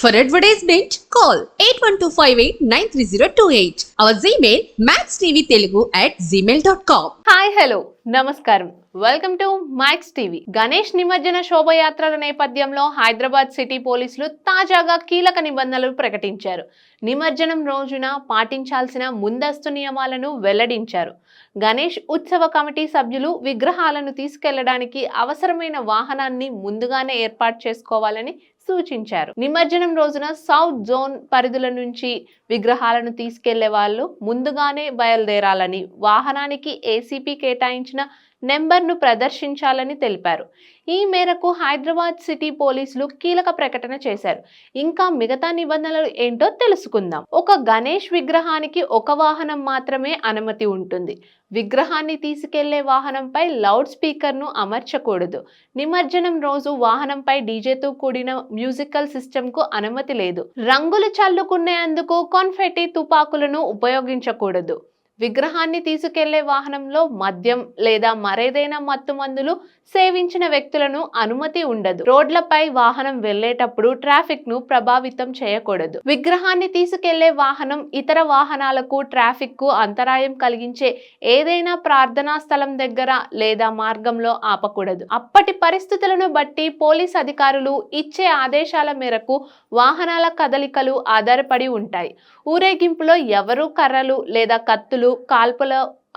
For advertisement, call 81258-93028. Our email, maxtvtelugu at gmail.com. Hi, hello. నమస్కారం. Welcome to max TV Ganesh నిమజ్జన శోభయాత్రల నేపథ్యంలో Hyderabad city పోలీసులు తాజాగా కీలక నిబంధనలు ప్రకటించారు. నిమజ్జనం రోజున పాటించాల్సిన ముందస్తు నియమాలను వెల్లడించారు. గణేష్ ఉత్సవ కమిటీ సభ్యులు విగ్రహాలను తీసుకెళ్ళడానికి అవసరమైన వాహనాన్ని ముందుగానే ఏర్పాటు చేసుకోవాలని సూచించారు. నిమజ్జనం రోజున సౌత్ జోన్ పరిధుల నుంచి విగ్రహాలను తీసుకెళ్ళే వాళ్ళు ముందుగానే బయలుదేరాలని వాహనానికి ఏసీపీ కేటాయించిన నెంబర్ను ప్రదర్శించాలని తెలిపారు. ఈ మేరకు హైదరాబాద్ సిటీ పోలీసులు కీలక ప్రకటన చేశారు. ఇంకా మిగతా నిబంధనలు ఏంటో తెలుసుకుందాం. ఒక గణేష్ విగ్రహానికి ఒక వాహనం మాత్రమే అనుమతి ఉంటుంది. విగ్రహాన్ని తీసుకెళ్ళే వాహనంపై లౌడ్ స్పీకర్ను అమర్చకూడదు. నిమజ్జనం రోజు వాహనంపై డీజేతో కూడిన మ్యూజికల్ సిస్టమ్కు అనుమతి లేదు. రంగులు చల్లుకునేందుకు కాన్ఫెట్టి తుపాకులను ఉపయోగించకూడదు. విగ్రహాన్ని తీసుకెళ్ళే వాహనంలో మద్యం లేదా మరేదైనా మత్తు మందులు సేవించిన వ్యక్తులను అనుమతి ఉండదు. రోడ్లపై వాహనం వెళ్ళేటప్పుడు ట్రాఫిక్ను ప్రభావితం చేయకూడదు. విగ్రహాన్ని తీసుకెళ్ళే వాహనం ఇతర వాహనాలకు ట్రాఫిక్కు అంతరాయం కలిగించే ఏదైనా ప్రార్థనా స్థలం దగ్గర లేదా మార్గంలో ఆపకూడదు. అప్పటి పరిస్థితులను బట్టి పోలీస్ అధికారులు ఇచ్చే ఆదేశాల మేరకు వాహనాల కదలికలు ఆధారపడి ఉంటాయి. ఊరేగింపులో ఎవరు కర్రలు లేదా కత్తులు కాల్పుల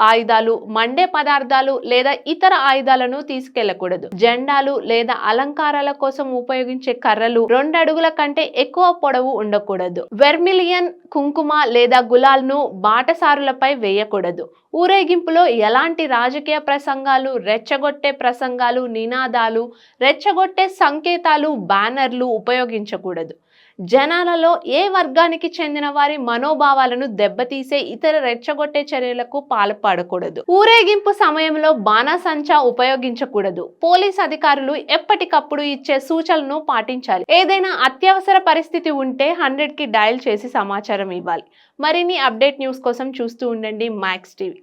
ఆయుధాలు మండే పదార్థాలు లేదా ఇతర ఆయుధాలను తీసుకెళ్ళకూడదు. జెండాలు లేదా అలంకారాల కోసం ఉపయోగించే కర్రలు రెండు అడుగుల కంటే ఎక్కువ పొడవు ఉండకూడదు. వెర్మిలియన్ కుంకుమ లేదా గులాల్ను బాటసారులపై వేయకూడదు. ఊరేగింపులో ఎలాంటి రాజకీయ ప్రసంగాలు రెచ్చగొట్టే ప్రసంగాలు నినాదాలు రెచ్చగొట్టే సంకేతాలు బ్యానర్లు ఉపయోగించకూడదు. జనాలలో ఏ వర్గానికి చెందిన వారి మనోభావాలను దెబ్బతీసే ఇతర రెచ్చగొట్టే చర్యలకు పాల్పడకూడదు. ఊరేగింపు సమయంలో బాణాసంచా ఉపయోగించకూడదు. పోలీస్ అధికారులు ఎప్పటికప్పుడు ఇచ్చే సూచనలను పాటించాలి. ఏదైనా అత్యవసర పరిస్థితి ఉంటే హండ్రెడ్కి డయల్ చేసి సమాచారం ఇవ్వాలి. మరిన్ని అప్డేట్ న్యూస్ కోసం చూస్తూ ఉండండి మ్యాక్స్ టీవీ.